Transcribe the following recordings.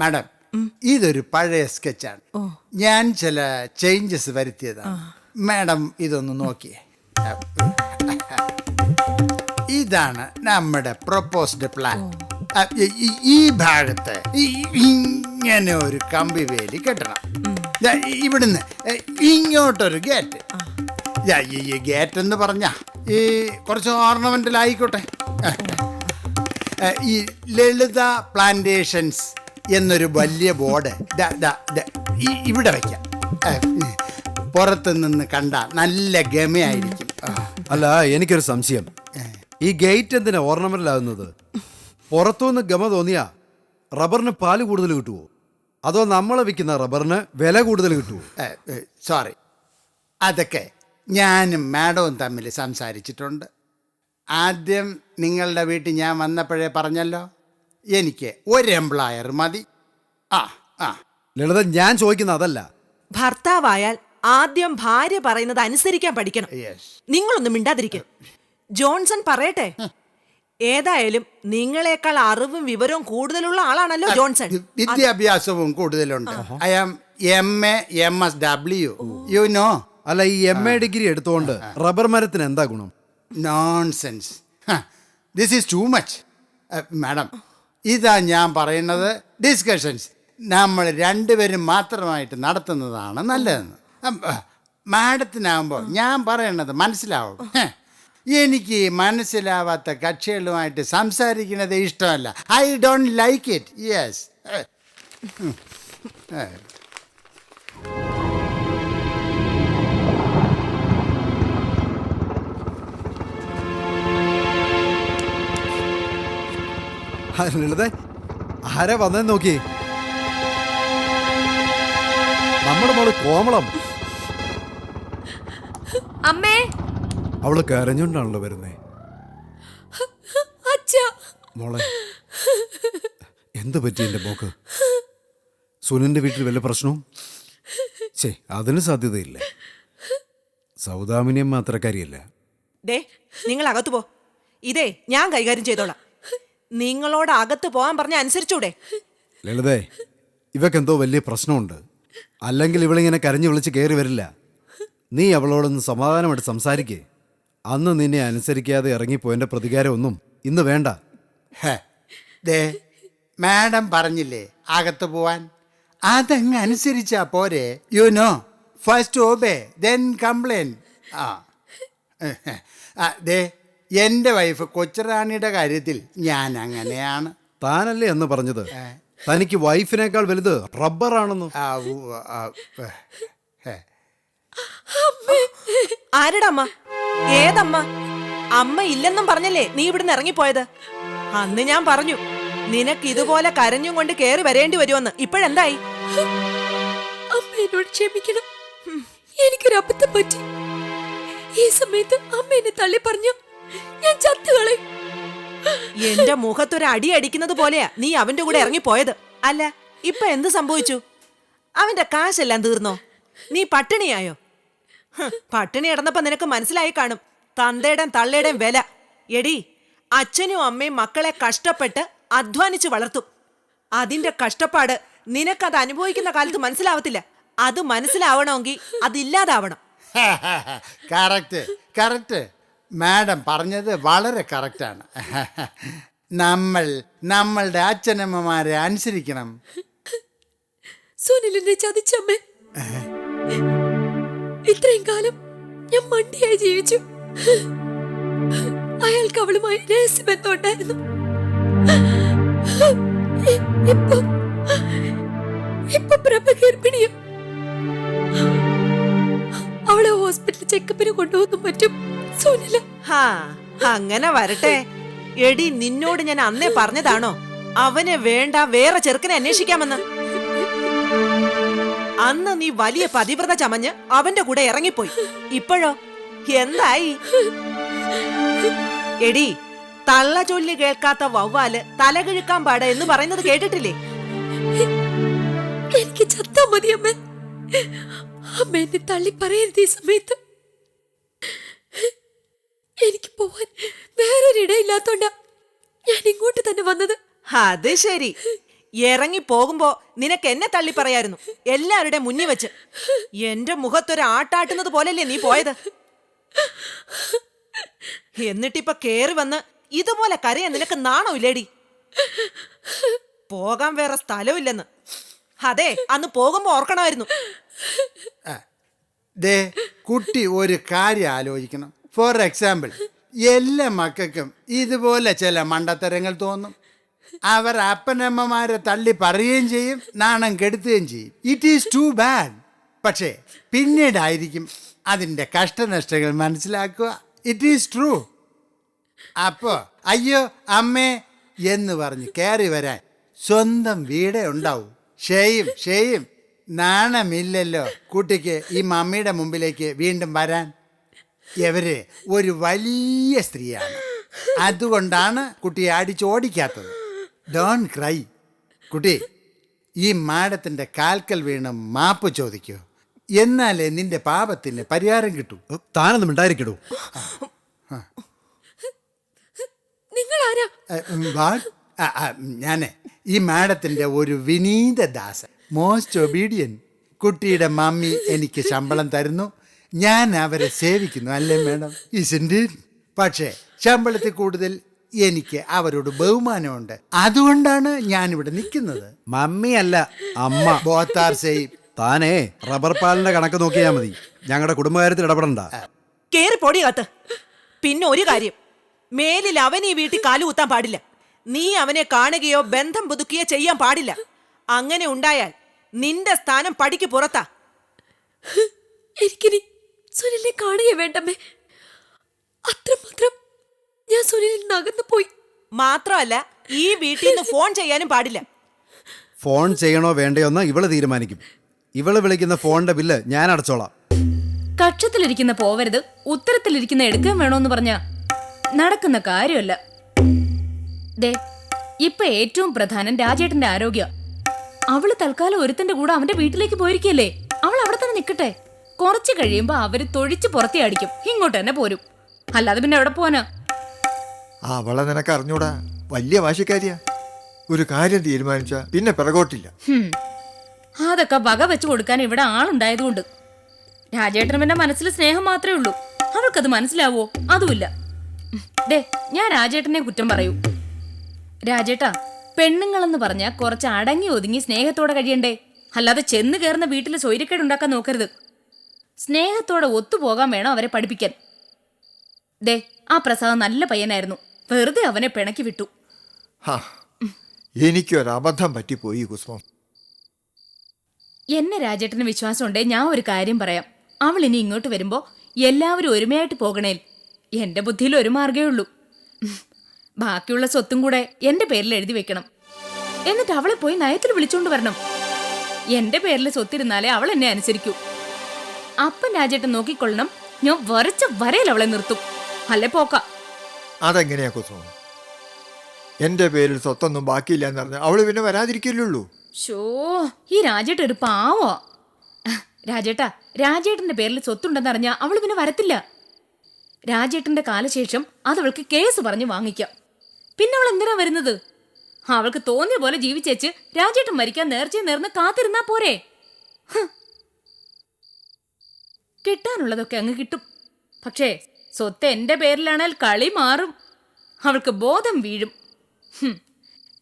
Madam ഇതൊരു പഴയ സ്കെച്ചാണ്. ഞാൻ ചില ചേഞ്ചസ് വരുത്തിയതാണ് മാഡം ഇതൊന്ന് നോക്കിയേ. ഇതാണ് നമ്മുടെ പ്രൊപ്പോസ്ഡ് പ്ലാൻ ഈ ഭാഗത്ത് ഇങ്ങനെ ഒരു കമ്പി വേലി കെട്ടണം. ഇവിടുന്ന് ഇങ്ങോട്ടൊരു ഗേറ്റ് ഈ ഗേറ്റ് എന്ന് പറഞ്ഞ ഈ കുറച്ച് ഓർണമെന്റൽ ആയിക്കോട്ടെ. ഈ ലളിത പ്ലാന്റേഷൻസ് എന്നൊരു വലിയ ബോർഡ്. ഇവിടെ വയ്ക്കാം പുറത്തുനിന്ന് പുറത്ത് നിന്ന് കണ്ട നല്ല ഗമയായിരിക്കും. അല്ല എനിക്കൊരു സംശയം. ഈ ഗേറ്റ് എന്തിനാ ഓർണമെന്റൽ ആകുന്നത് പുറത്തുനിന്ന് ഗമ തോന്നിയാ റബ്ബറിന് പാൽ കൂടുതൽ കിട്ടുമോ അതോ നമ്മൾ വിൽക്കുന്ന റബ്ബറിന് വില കൂടുതൽ കിട്ടുമോ സോറി. അതൊക്കെ ഞാനും മാഡവും തമ്മിൽ സംസാരിച്ചിട്ടുണ്ട്. ആദ്യം നിങ്ങളുടെ വീട്ടിൽ ഞാൻ വന്നപ്പോഴേ പറഞ്ഞല്ലോ എനിക്ക് ഒരു എംപ്ലോയർ മതി. ആ ആ. ലളിത ഞാൻ ചോദിക്കുന്ന അതല്ല. ഭർത്താവായാൽ ആദ്യം ഭാര്യ പറയുന്നത് അനുസരിക്കാൻ പഠിക്കണം. യെസ് നിങ്ങളൊന്നും മിണ്ടാതിരിക്കും. ജോൺസൺ പറയട്ടെ? ഏതായാലും നിങ്ങളെക്കാൾ അറിവും വിവരവും കൂടുതലുള്ള ആളാണല്ലോ ജോൺസൺ. വിദ്യാഭ്യാസവും കൂടുതലുണ്ട്. I am M A M S W you know അല്ല ഈ എം എ ഡിഗ്രി എടുത്തുകൊണ്ട് റബ്ബർ മരത്തിന് എന്താ ഗുണം? Nonsense this is too much madam ഇതാ ഞാൻ പറയുന്നത് ഡിസ്കഷൻസ് നമ്മൾ രണ്ടുപേരും മാത്രമായിട്ട് നടത്തുന്നതാണ് നല്ലതെന്ന്. മാഡത്തിനാകുമ്പോൾ ഞാൻ പറയണത് മനസ്സിലാവും. എനിക്ക് മനസ്സിലാവാത്ത കക്ഷികളുമായിട്ട് സംസാരിക്കുന്നത് ഇഷ്ടമല്ല. I don't like it yes Lalitha ആരെ വന്നെന്ന് നോക്കി നമ്മുടെ മോൾ കോമളം. അമ്മേ. അവൾ കരഞ്ഞോണ്ടാണല്ലോ വരുന്നേ. അച്ഛാ. മോളെ എന്ത് പറ്റി എന്റെ മോക്ക്? സുനിന്റെ വീട്ടിൽ വല്ല പ്രശ്നവും? ചേ അതിന് സാധ്യതയില്ല. സൗദാമിനിയം മാത്രക്കാരിയല്ല. ദേ നിങ്ങൾ അകത്തു പോ. ഇതേ ഞാൻ കൈകാര്യം ചെയ്തോളാം. നിങ്ങളോട് അകത്ത് പോകാൻ പറഞ്ഞ അനുസരിച്ചൂടെ? ലളിതേ ഇവക്കെന്തോ വലിയ പ്രശ്നമുണ്ട്. അല്ലെങ്കിൽ ഇവളിങ്ങനെ കരഞ്ഞു വിളിച്ച് കയറി വരില്ല. നീ അവളോടൊന്ന് സമാധാനമായിട്ട് സംസാരിക്കേ. അന്ന് നിന്നെ അനുസരിക്കാതെ ഇറങ്ങിപ്പോയതിന്റെ പ്രതികാരമൊന്നും ഇന്ന് വേണ്ട. ഹേ ദേ മാഡം പറഞ്ഞില്ലേ അകത്ത് പോവാൻ? അതങ്ങ് അനുസരിച്ചാ പോരെ. You know first obey then complain ആ ആ, ദേ എന്റെ വൈഫ് കൊച്ചുറാണിയുടെ കാര്യത്തിൽ ഞാൻ അങ്ങനെയാണ്. താനല്ലേ എന്ന് പറഞ്ഞത്? തനിക്ക് വൈഫിനേക്കാൾ വലുത് റബ്ബറാണെന്ന്. ആ, ഉ, ആ, ഏ, ഹെ. ആരുടെ അമ്മ ഏതമ്മ? അമ്മ ഇല്ലെന്നും പറഞ്ഞല്ലേ നീ ഇവിടുന്ന് ഇറങ്ങിപ്പോയത്? അന്ന് ഞാൻ പറഞ്ഞു നിനക്ക് ഇതുപോലെ കരഞ്ഞും കൊണ്ട് കേറി വരേണ്ടി വരുമെന്ന്. ഇപ്പോഴെന്തായി? അമ്മ എന്നോട് ക്ഷമിക്കണം. എനിക്കൊരു അബദ്ധം പറ്റി. ഈ സമയത്ത് അമ്മ എന്നെ തള്ളി പറഞ്ഞു ഞാൻ ചത്തുകളെ എന്റെ മുഖത്തൊരു അടി അടിക്കുന്നത് പോലെയാ നീ അവന്റെ കൂടെ ഇറങ്ങിപ്പോയത് അല്ല ഇപ്പൊ എന്ത് സംഭവിച്ചു? അവന്റെ കാശെല്ലാം തീർന്നോ? നീ പട്ടിണിയായോ? പട്ടിണി കിടന്നപ്പോ നിനക്ക് മനസ്സിലായി കാണും. തന്തയുടെയും തള്ളയുടെയും വില. എടി അച്ഛനും അമ്മയും മക്കളെ കഷ്ടപ്പെട്ട് അധ്വാനിച്ചു വളർത്തും. അതിന്റെ കഷ്ടപ്പാട് നിനക്കത് അനുഭവിക്കുന്ന കാലത്ത് മനസ്സിലാവത്തില്ല. അത് മനസ്സിലാവണമെങ്കിൽ അതില്ലാതാവണം. Correct correct. മാഡം പറഞ്ഞത് വളരെ കറക്റ്റാണ് നമ്മൾ നമ്മളുടെ അച്ഛനമ്മമാരെ അനുസരിക്കണം. സുനിലിനെ ചതിച്ചമ്മേ. ഇത്രയും കാലം ഞാൻ മണ്ടിയായി ജീവിച്ചു. അയാൾക്ക് അവളുമായി രഹസ്യബന്ധമുണ്ടായിരുന്നു ഇപ്പൊ ഇപ്പൊ പ്രഭ അവളെ ഹോസ്പിറ്റൽ ചെക്കപ്പിന് കൊണ്ടുപോകുന്നു മറ്റും സുനില. ഹാ അങ്ങനെ വരട്ടെ. എടി നിന്നോട് ഞാൻ അന്നേ പറഞ്ഞതാണോ? അവനെ വേണ്ട വേറെ ചെറുക്കനെ അന്വേഷിക്കാമെന്ന്. അന്ന് നീ വലിയ പതിവ്രത ചമഞ്ഞ് അവന്റെ കൂടെ ഇറങ്ങിപ്പോയി. ഇപ്പോഴോ? എന്തായി? എടി തള്ള ചൊല്ലി കേൾക്കാത്ത വവ്വാൽ തലകിഴുക്കാൻ പാട എന്ന് പറയുന്നത് കേട്ടിട്ടില്ലേ? എനിക്ക് ചത്താ മതി അമ്മ അമ്മ എന്നെ തള്ളി പറയരുത് ഈ സമയത്ത്. എനിക്ക് പോവാൻ വേറൊരിടയില്ലാത്തോണ്ടാ ഞാൻ ഇങ്ങോട്ട് തന്നെ വന്നത്. അത് ശരി. ഇറങ്ങി പോകുമ്പോ നിനക്ക് എന്നെ തള്ളി പറയായിരുന്നു. എല്ലാവരുടെ മുന്നിൽ വെച്ച്. എന്റെ മുഖത്തൊരു ആട്ടാട്ടുന്നത് പോലല്ലേ നീ പോയത്? എന്നിട്ടിപ്പൊ കേറി വന്ന് ഇതുപോലെ കരയാൻ നിനക്ക് നാണോ ഇല്ലേടി? പോകാൻ വേറെ സ്ഥലമില്ലെന്ന് അതെ അന്ന് പോകുമ്പോ ഓർക്കണമായിരുന്നു. ദേ കുട്ടി ഒരു കാര്യം ആലോചിക്കണം. ഫോർ എക്സാമ്പിൾ എല്ലാ മക്കൾക്കും ഇതുപോലെ ചില മണ്ടത്തരങ്ങൾ തോന്നും. അവർ അപ്പനമ്മമാരെ തള്ളി പറയുകയും ചെയ്യും നാണം കെടുത്തുകയും ചെയ്യും. ഇറ്റ് ഈസ് ടു ബാഡ് പക്ഷേ പിന്നീടായിരിക്കും അതിന്റെ കഷ്ടനഷ്ടങ്ങൾ മനസ്സിലാക്കുക. ഇറ്റ് ഈസ് ട്രൂ അപ്പോ അയ്യോ അമ്മേ എന്ന് പറഞ്ഞ് കയറി വരാൻ സ്വന്തം വീടേ ഉണ്ടാവും. ഷെയും ഷെയും നാണമില്ലല്ലോ കുട്ടിക്ക് ഈ മമ്മിയുടെ മുമ്പിലേക്ക് വീണ്ടും വരാൻ. ഇവർ ഒരു വലിയ സ്ത്രീയാണ്. അതുകൊണ്ടാണ് കുട്ടിയെ അടിച്ചോടിക്കാത്തത്. ഡോൺ ക്രൈ കുട്ടി ഈ മാഡത്തിന്റെ കാൽക്കൽ വീണ് മാപ്പ് ചോദിക്കൂ. എന്നാലേ നിന്റെ പാപത്തിന് പരിഹാരം കിട്ടൂ. താനൊന്നും ഉണ്ടായിരിക്കടൂ ഞാനേ ഈ മാഡത്തിന്റെ ഒരു വിനീത ദാസൻ. Most obedient. കുട്ടിയുടെ മമ്മി എനിക്ക് ശമ്പളം തരുന്നു. ഞാൻ അവരെ സേവിക്കുന്നു അല്ലേ മാഡം? ഇസിന്റെ പക്ഷേ ശമ്പളത്തിൽ കൂടുതൽ എനിക്ക് അവരോട് ബഹുമാനമുണ്ട്. അതുകൊണ്ടാണ് ഞാൻ ഇവിടെ നിൽക്കുന്നത്. മമ്മി അല്ല അമ്മ. Bother same. താനേ റബ്ബർ പാലിന്റെ കണക്ക് നോക്കിയാ മതി. ഞങ്ങളുടെ കുടുംബകാര്യത്തിൽ ഇടപെടണ്ട. കേറി പൊടി കത്ത് പിന്നെ ഒരു കാര്യം. മേലിൽ അവൻ ഈ വീട്ടിൽ കാലുകുത്താൻ പാടില്ല. നീ അവനെ കാണുകയോ ബന്ധം പുതുക്കുകയോ ചെയ്യാൻ പാടില്ല. അങ്ങനെ ഉണ്ടായാൽ നിന്റെ സ്ഥാനം പടിക്ക് പുറത്താ. എനിക്കിനി സുനിലിനെ കാണുകയെ വേണ്ടമ്മേ. അത്രമാത്രം ഞാൻ സുനിലിൽ നകന്നു പോയി. മാത്രമല്ല ഈ വീട്ടിൽ നിന്ന് ഫോൺ ചെയ്യാനും പാടില്ല. ഫോൺ ചെയ്യണോ വേണ്ടയോ എന്ന് ഇവൾ തീരുമാനിക്കും. ഇവൾ വിളിക്കുന്ന ഫോണിന്റെ ബില്ല് ഞാൻ അടച്ചോളാം. കക്ഷത്തിലിരിക്കുന്ന പോവരുത് ഉത്തരത്തിലിരിക്കുന്ന എടുക്കാൻ വേണോന്ന് പറഞ്ഞ നടക്കുന്ന കാര്യമല്ല. ദേ ഇപ്പൊ ഏറ്റവും പ്രധാനം രാജേട്ടന്റെ ആരോഗ്യ. അവൾ തൽക്കാലം ഒരുത്തന്റെ കൂടെ അവന്റെ വീട്ടിലേക്ക് പോയിരിക്കല്ലേ അവൾ അവിടെ തന്നെ നിക്കട്ടെ. കുറച്ച് കഴിയുമ്പോ അവർ തൊഴിച്ച് പുറത്തെ അടിക്കും. ഇങ്ങോട്ട് തന്നെ പോരും. അല്ലാതെ പിന്നെ എവിടെ പോവാനാ? അവളെ നിനക്ക് അറിഞ്ഞൂടാ. വലിയ വാശിക്കാരിയാ. ഒരു കാര്യം തീരുമാനിച്ച പിന്നെ പിറകോട്ടില്ല. അതൊക്കെ വക വെച്ച് കൊടുക്കാൻ ഇവിടെ ആളുണ്ടായതുകൊണ്ട്. രാജേട്ടന് പിന്നെ മനസ്സിൽ സ്നേഹം മാത്രമേ ഉള്ളൂ. അവൾക്കത് മനസ്സിലാവോ? അതുമില്ല. ഡേ ഞാൻ രാജേട്ടനെ കുറ്റം പറയൂ. രാജേട്ടാ പെണ്ണുങ്ങളെന്ന് പറഞ്ഞാൽ കുറച്ച് അടങ്ങി ഒതുങ്ങി സ്നേഹത്തോടെ കഴിയണ്ടേ? അല്ലാതെ ചെന്ന് കയറുന്ന വീട്ടിൽ സ്വൈര്യക്കേട് ഉണ്ടാക്കാൻ നോക്കരുത്. സ്നേഹത്തോടെ ഒത്തുപോകാൻ വേണം അവരെ പഠിപ്പിക്കാൻ. ദേ ആ പ്രസാദ് നല്ല പയ്യനായിരുന്നു. വെറുതെ അവനെ പിണക്കി വിട്ടു. എനിക്കൊരബദ്ധം പറ്റിപ്പോയി കുസുമം. എന്നെ രാജേട്ടന് വിശ്വാസമുണ്ടേ ഞാൻ ഒരു കാര്യം പറയാം. അവൾ ഇനി ഇങ്ങോട്ട് വരുമ്പോ എല്ലാവരും ഒരുമയായിട്ട് പോകണേൽ എന്റെ ബുദ്ധിയിൽ ഒരു മാർഗേ ഉള്ളൂ. ബാക്കിയുള്ള സ്വത്തും കൂടെ എന്റെ പേരിൽ എഴുതി വെക്കണം. എന്നിട്ട് അവളെ പോയി നയത്തിൽ വിളിച്ചോണ്ട് വരണം. എന്റെ പേരിൽ സ്വത്തിരുന്നാലേ അവൾ എന്നെ അനുസരിക്കൂ. അപ്പൻ രാജേട്ടൻ നോക്കിക്കൊള്ളണം. ഞാൻ വരച്ച വരയിൽ അവളെ നിർത്തും. അല്ലെ പോക്ക? അതെങ്ങനെയാ കുസു? എന്റെ പേരിൽ സ്വത്തൊന്നും ബാക്കിയില്ല എന്ന് പറഞ്ഞാൽ അവൾ പിന്നെ വരാതിരിക്കില്ലുള്ളൂ ഷോ ഈ രാജേട്ട ഒരു പാവോ? രാജേട്ടാ രാജേട്ടന്റെ പേരിൽ സ്വത്തുണ്ടെന്ന് അറിഞ്ഞാ അവൾ പിന്നെ വരത്തില്ല. രാജേട്ടന്റെ കാലശേഷം അത് അവൾക്ക് കേസ് പറഞ്ഞ് വാങ്ങിക്കാം. പിന്നെ അവൾ എന്തിനാ വരുന്നത്? അവൾക്ക് തോന്നിയ പോലെ ജീവിച്ചേച്ച് രാജേട്ടൻ മരിക്കാൻ നേർച്ചയും നേർന്ന് കാത്തിരുന്നാ പോരെ. കിട്ടാനുള്ളതൊക്കെ അങ്ങ് കിട്ടും. പക്ഷേ സ്വത്ത് എന്റെ പേരിലാണേൽ കളി മാറും. അവൾക്ക് ബോധം വീഴും.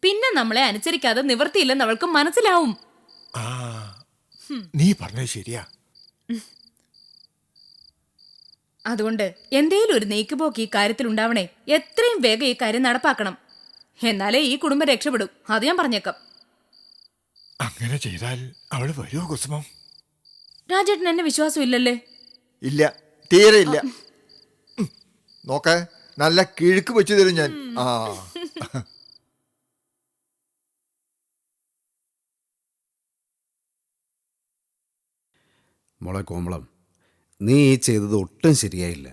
പിന്നെ നമ്മളെ അനുസരിക്കാതെ നിവർത്തിയില്ലെന്ന് അവൾക്ക് മനസ്സിലാവും. നീ പറഞ്ഞത് ശരിയാ. അതുകൊണ്ട് എന്തേലും ഒരു നീക്കുപോക്ക് ഈ കാര്യത്തിൽ ഉണ്ടാവണേ. എത്രയും വേഗം ഈ കാര്യം നടപ്പാക്കണം. എന്നാലേ ഈ കുടുംബം രക്ഷപ്പെടും. അത് ഞാൻ പറഞ്ഞേക്കാം. അങ്ങനെ ചെയ്താൽ അവൾ വരുമോ കുസുമം? രാജേട്ടൻ എന്നെ വിശ്വാസം ഇല്ലല്ലേ ഇല്ല തീരെ ഇല്ല. നോക്കേ നല്ല കിഴുക്ക് വെച്ചു തരും ഞാൻ. ആ. മോളെ കോമളം നീ ഈ ചെയ്തത് ഒട്ടും ശരിയായില്ല.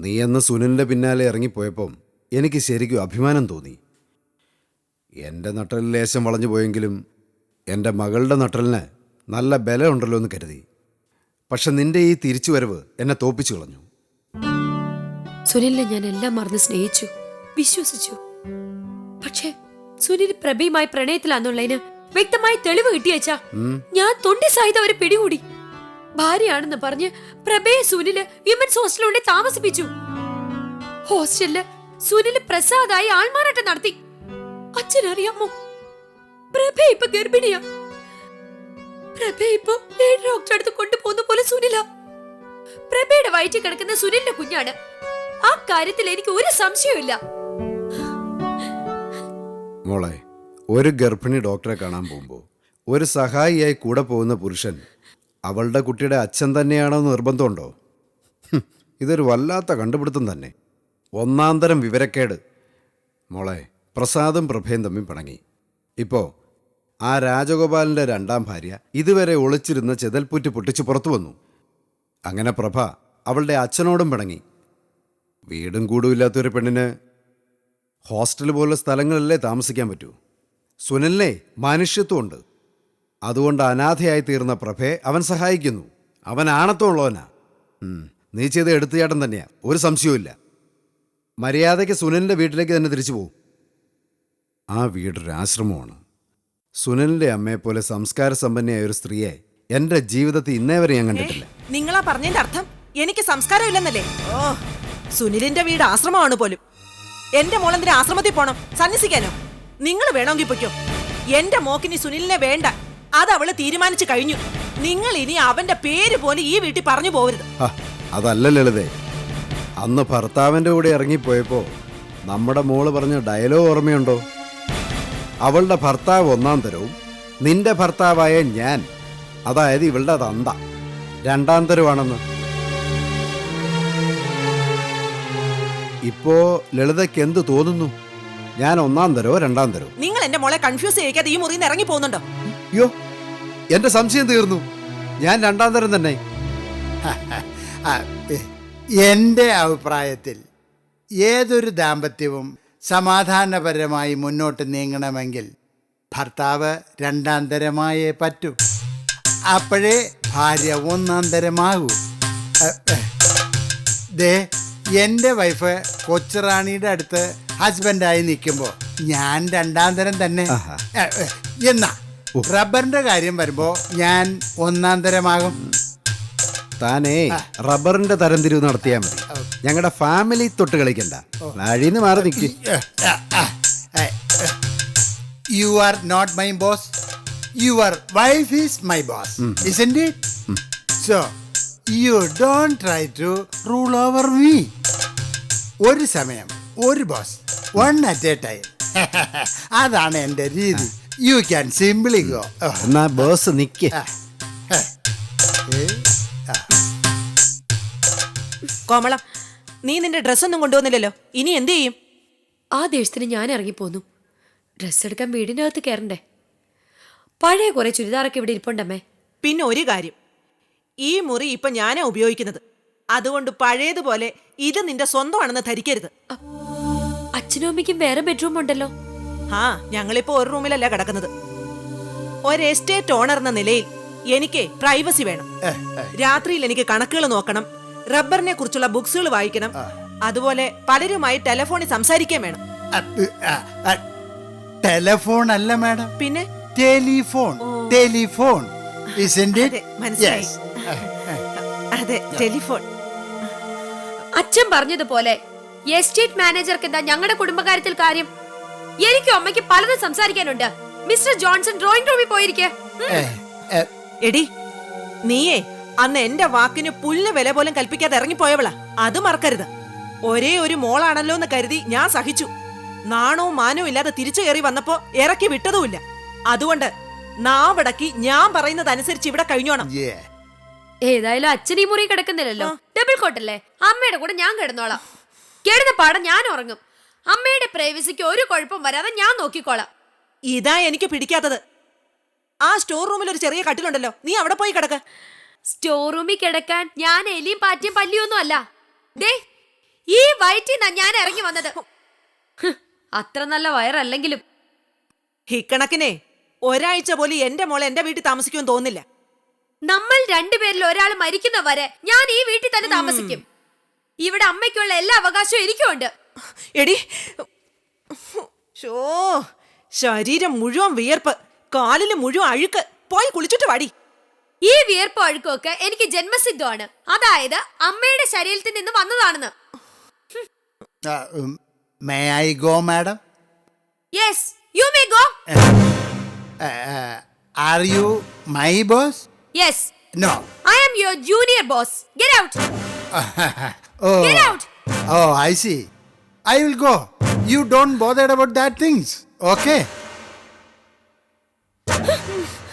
നീ അന്ന് സുനിലിന്റെ പിന്നാലെ ഇറങ്ങിപ്പോയപ്പം എനിക്ക് ശരിക്കും അഭിമാനം തോന്നി. എന്റെ നട്ടലിൽ ലേശം വളഞ്ഞു പോയെങ്കിലും എന്റെ മകളുടെ നട്ടലിന് നല്ല ബലമുണ്ടല്ലോ എന്ന് കരുതി. പക്ഷെ നിന്റെ ഈ തിരിച്ചുവരവ് എന്നെ തോപ്പിച്ചു കളഞ്ഞു. സുനിലിനെ ഞാൻ എല്ലാം മറന്ന് സ്നേഹിച്ചു വിശ്വസിച്ചു. പക്ഷേ സുനിൽ പ്രഭയുമായി പ്രണയത്തിലാന്നുള്ളതിന് വ്യക്തമായി തെളിവ് കിട്ടിയച്ചാ ഞാൻ തൊണ്ടി സായുധ അവരെ പിടികൂടി. ഭാര്യയാണെന്ന് പറഞ്ഞ് പ്രഭയെ സുനിൽ വിമൻസ് ഹോസ്റ്റലിലൂടെ താമസിപ്പിച്ചു. ഹോസ്റ്റലിൽ സുനിൽ പ്രസാദായി ആൾമാറാട്ടം നടത്തി. അച്ഛനറിയാമോ? പ്രഭ ഇപ്പൊ ഗർഭിണിയാ. പ്രഭ ഇപ്പൊ ഡോക്ടറെ അടുത്ത് കൊണ്ടുപോകുന്ന പോലെ സുനില. പ്രഭയുടെ വയറ്റിൽ കിടക്കുന്ന സുനിലിന്റെ കുഞ്ഞാണ്. ആ കാര്യത്തിൽ എനിക്ക് ഒരു സംശയമില്ല മോളെ ഒരു ഗർഭിണി ഡോക്ടറെ കാണാൻ പോകുമ്പോൾ ഒരു സഹായിയായി കൂടെ പോകുന്ന പുരുഷൻ അവളുടെ കുട്ടിയുടെ അച്ഛൻ തന്നെയാണോ നിർബന്ധമുണ്ടോ? ഇതൊരു വല്ലാത്ത കണ്ടുപിടുത്തം തന്നെ. ഒന്നാം തരം വിവരക്കേട്. മോളെ പ്രസാദും പ്രഭയും തമ്മിൽ പിണങ്ങി. ഇപ്പോൾ ആ രാജഗോപാലിന്റെ രണ്ടാം ഭാര്യ ഇതുവരെ ഒളിച്ചിരുന്ന ചെതൽപ്പുറ്റ് പൊട്ടിച്ച് പുറത്തു വന്നു. അങ്ങനെ പ്രഭ അവളുടെ അച്ഛനോടും പിണങ്ങി. വീടും കൂടുമില്ലാത്തൊരു പെണ്ണിന് ഹോസ്റ്റൽ പോലുള്ള സ്ഥലങ്ങളല്ലേ താമസിക്കാൻ പറ്റൂ? സുനലിനെ മനുഷ്യത്വമുണ്ട്. അതുകൊണ്ട് അനാഥയായി തീർന്ന പ്രഭയെ അവൻ സഹായിക്കുന്നു. അവൻ ആണത്വമുള്ളവനാ ഉം, നീ ചെയ്ത് എടുത്തുചാട്ടം തന്നെയാ. ഒരു സംശയവുമില്ല. മര്യാദയ്ക്ക് സുനിലിന്റെ വീട്ടിലേക്ക് തന്നെ തിരിച്ചു പോകും ആ വീടൊരു ആശ്രമമാണ്. സുനിലിന്റെ അമ്മയെപ്പോലെ സംസ്കാര സമ്പന്നയായ ഒരു സ്ത്രീയെ എന്റെ ജീവിതത്തിൽ ഇന്നേ വരെ ഞാൻ കണ്ടിട്ടില്ല. നിങ്ങളാ പറഞ്ഞതിന്റെ അർത്ഥം? എനിക്ക് സംസ്കാരം ഇല്ലെന്നല്ലേ? ഓ സുനിലിന്റെ വീട് ആശ്രമമാണ് പോലും. എന്റെ മോളെന്തിന് ആശ്രമത്തിൽ പോണം? സന്യസിക്കാനോ? നിങ്ങൾ വേണമെങ്കിൽ പൊയ്ക്കോ. എന്റെ മോക്കിനി സുനിലിനെ വേണ്ട. അത് അവൾ തീരുമാനിച്ചു കഴിഞ്ഞു. നിങ്ങൾ ഇനി അവന്റെ പേര് പോലും ഈ വീട്ടിൽ പറഞ്ഞു പോകരുത്. ഹ, അതല്ല ലളിതേ. അന്ന് ഭർത്താവിന്റെ കൂടെ ഇറങ്ങിപ്പോയപ്പോൾ നമ്മുടെ മോൾ പറഞ്ഞ ഡയലോഗ് ഓർമ്മയുണ്ടോ? അവളുടെ ഭർത്താവ് ഒന്നാം തരവും നിന്റെ ഭർത്താവായ ഞാൻ അതായത് ഇവളുടെ തന്ത രണ്ടാം തരവാണെന്ന് ഇപ്പോ ലളിതയ്ക്ക് എന്ത് തോന്നുന്നു? ഞാൻ ഒന്നാം തരോ രണ്ടാം തരോ നിങ്ങൾ എന്റെ മോളെ കൺഫ്യൂസ് ചെയ്യിക്കാതെ ഈ മുറിയിൽ നിന്ന് ഇറങ്ങി പോകുന്നുണ്ടോ? അയ്യോ എന്റെ സംശയം തീർന്നു. ഞാൻ രണ്ടാം തരം തന്നെ. എന്റെ എന്റെ അഭിപ്രായത്തിൽ ഏതൊരു ദാമ്പത്യവും സമാധാനപരമായി മുന്നോട്ട് നീങ്ങണമെങ്കിൽ ഭർത്താവ് രണ്ടാം തരമായേ പറ്റൂ. അപ്പോഴേ ഭാര്യ ഒന്നാം തരമാകൂ. ദേ എന്റെ വൈഫ് കൊച്ചുറാണിയുടെ അടുത്ത് ഹസ്ബൻഡായി നിൽക്കുമ്പോൾ ഞാൻ രണ്ടാം തരം തന്നെ. എന്നാ റബ്ബറിന്റെ കാര്യം വരുമ്പോ ഞാൻ ഒന്നാം തരമാകും. താനേ റബ്ബറിന്റെ തരംതിരിവ് നടത്തിയാൽ മതി. ഞങ്ങളുടെ ഫാമിലി തൊട്ട് കളിക്കണ്ട. നാഴിന്ന് മാറി നിൽക്ക് you are not my boss your wife is my boss isn't it so you don't try to rule over me ഒരു സമയം ഒരു boss one at a time അതാണ് എന്റെ രീതി. യു ക്യാൻ സിംപിളി ഗോ എന്നാ ബോസ് നിക്ക്. കോമളം നീ നിന്റെ ഡ്രസ്സൊന്നും കൊണ്ടുവന്നില്ലല്ലോ. ഇനി എന്ത് ചെയ്യും? ആ ദേഷ്യത്തിന് ഞാൻ ഇറങ്ങിപ്പോന്നു. ഡ്രസ്സ് എടുക്കാൻ വീടിനകത്ത് കയറണ്ടേ? പഴയ കുറെ ചുരിദാറൊക്കെ ഇവിടെ ഇരിപ്പുണ്ടമ്മേ. പിന്നെ ഒരു കാര്യം. ഈ മുറി ഇപ്പൊ ഞാനാ ഉപയോഗിക്കുന്നത്. അതുകൊണ്ട് പഴയതുപോലെ ഇത് നിന്റെ സ്വന്തമാണെന്ന് ധരിക്കരുത്. അച്ഛനും അമ്മയ്ക്കും വേറെ ബെഡ്റൂം ഉണ്ടല്ലോ. ആ ഞങ്ങളിപ്പോ ഒരു റൂമിലല്ല കിടക്കുന്നത്. ഒരു എസ്റ്റേറ്റ് ഓണർ എന്ന നിലയിൽ എനിക്ക് പ്രൈവസി വേണം. രാത്രിയിൽ എനിക്ക് കണക്കുകൾ നോക്കണം റബ്ബറിനെ കുറിച്ചുള്ള ബുക്സുകൾ വായിക്കണം അതുപോലെ പലരുമായി ടെലഫോണിൽ സംസാരിക്കാൻ വേണം. ടെലഫോൺ അല്ല മാഡം. പിന്നെ? ടെലിഫോൺ. ടെലിഫോൺ. മനസ്സിലായി. അതെ ടെലിഫോൺ. അച്ഛൻ പറഞ്ഞതുപോലെ എസ്റ്റേറ്റ് മാനേജർക്ക് എന്താ ഞങ്ങളുടെ കുടുംബകാര്യത്തിൽ കാര്യം? എനിക്കും അമ്മയ്ക്ക് പലതും സംസാരിക്കാനുണ്ട്. മിസ്റ്റർ ജോൺസൺ ഡ്രോയിങ് റൂമിൽ പോയിരിക്കെ. എടി നീയേ അന്ന് എന്റെ വാക്കിന് പുല്ല് വില പോലും കൽപ്പിക്കാതെ ഇറങ്ങിപ്പോയവളാ. അത് മറക്കരുത്. ഒരേ ഒരു മോളാണല്ലോ എന്ന് കരുതി ഞാൻ സഹിച്ചു. നാണവും മാനവും ഇല്ലാതെ തിരിച്ചു കയറി വന്നപ്പോ ഇറക്കി വിട്ടതുമില്ല. അതുകൊണ്ട് നാവടക്കി ഞാൻ പറയുന്നത് അനുസരിച്ച് ഇവിടെ കഴിഞ്ഞോണം. ഏതായാലും അച്ഛൻ ഈ മുറി കിടക്കുന്നില്ലല്ലോ. ഡബിൾ കോട്ടല്ലേ അമ്മയുടെ കൂടെ ഞാൻ കിടന്നോളാം. കേടുന്ന പാടം ഞാൻ ഉറങ്ങും. അമ്മയുടെ പ്രൈവസിക്ക് ഒരു കുഴപ്പം വരാതെ ഞാൻ നോക്കിക്കോളാം. ഇതാ എനിക്ക് പിടിക്കാത്തത്. ആ സ്റ്റോർ റൂമിൽ ഒരു ചെറിയ കട്ടിലുണ്ടല്ലോ. നീ അവിടെ പോയി കിടക്ക. സ്റ്റോർ റൂമിൽ കിടക്കാൻ ഞാൻ എലിയും പാറ്റിയും പല്ലിയൊന്നും അല്ല. ദേ ഈ വയറ്റിൽ ഞാൻ ഇറങ്ങി വന്നത്. അത്ര നല്ല വയറല്ലെങ്കിലും. ഹിക്കണക്കിനെ ഒരാഴ്ച പോലും എന്റെ മോളെ എന്റെ വീട്ടിൽ താമസിക്കുമെന്ന് തോന്നില്ല നമ്മൾ രണ്ടുപേരിൽ ഒരാൾ മരിക്കുന്ന വരെ ഞാൻ ഈ വീട്ടിൽ തന്നെ താമസിക്കും. ഇവിടെ അമ്മയ്ക്കുള്ള എല്ലാ അവകാശവും എനിക്കുമുണ്ട്. എടി ഷോ ശരീരം മുഴുവൻ വിയർപ്പ് കാലിൽ മുഴുവൻ അഴുക്ക്. പോയി കുളിച്ചിട്ട് വാടി. ഈ വിയർപ്പ് അഴുക്കൊക്കെ എനിക്ക് ജന്മസിദ്ധമാണ്. അതായത് അമ്മയുടെ ശരീരത്തിൽ നിന്ന് വന്നതാണെന്ന്. May I go madam yes you may go are you my boss yes no I am your junior boss get out Oh, Get out. oh, I see. I will go. You don't bother about that things. Okay?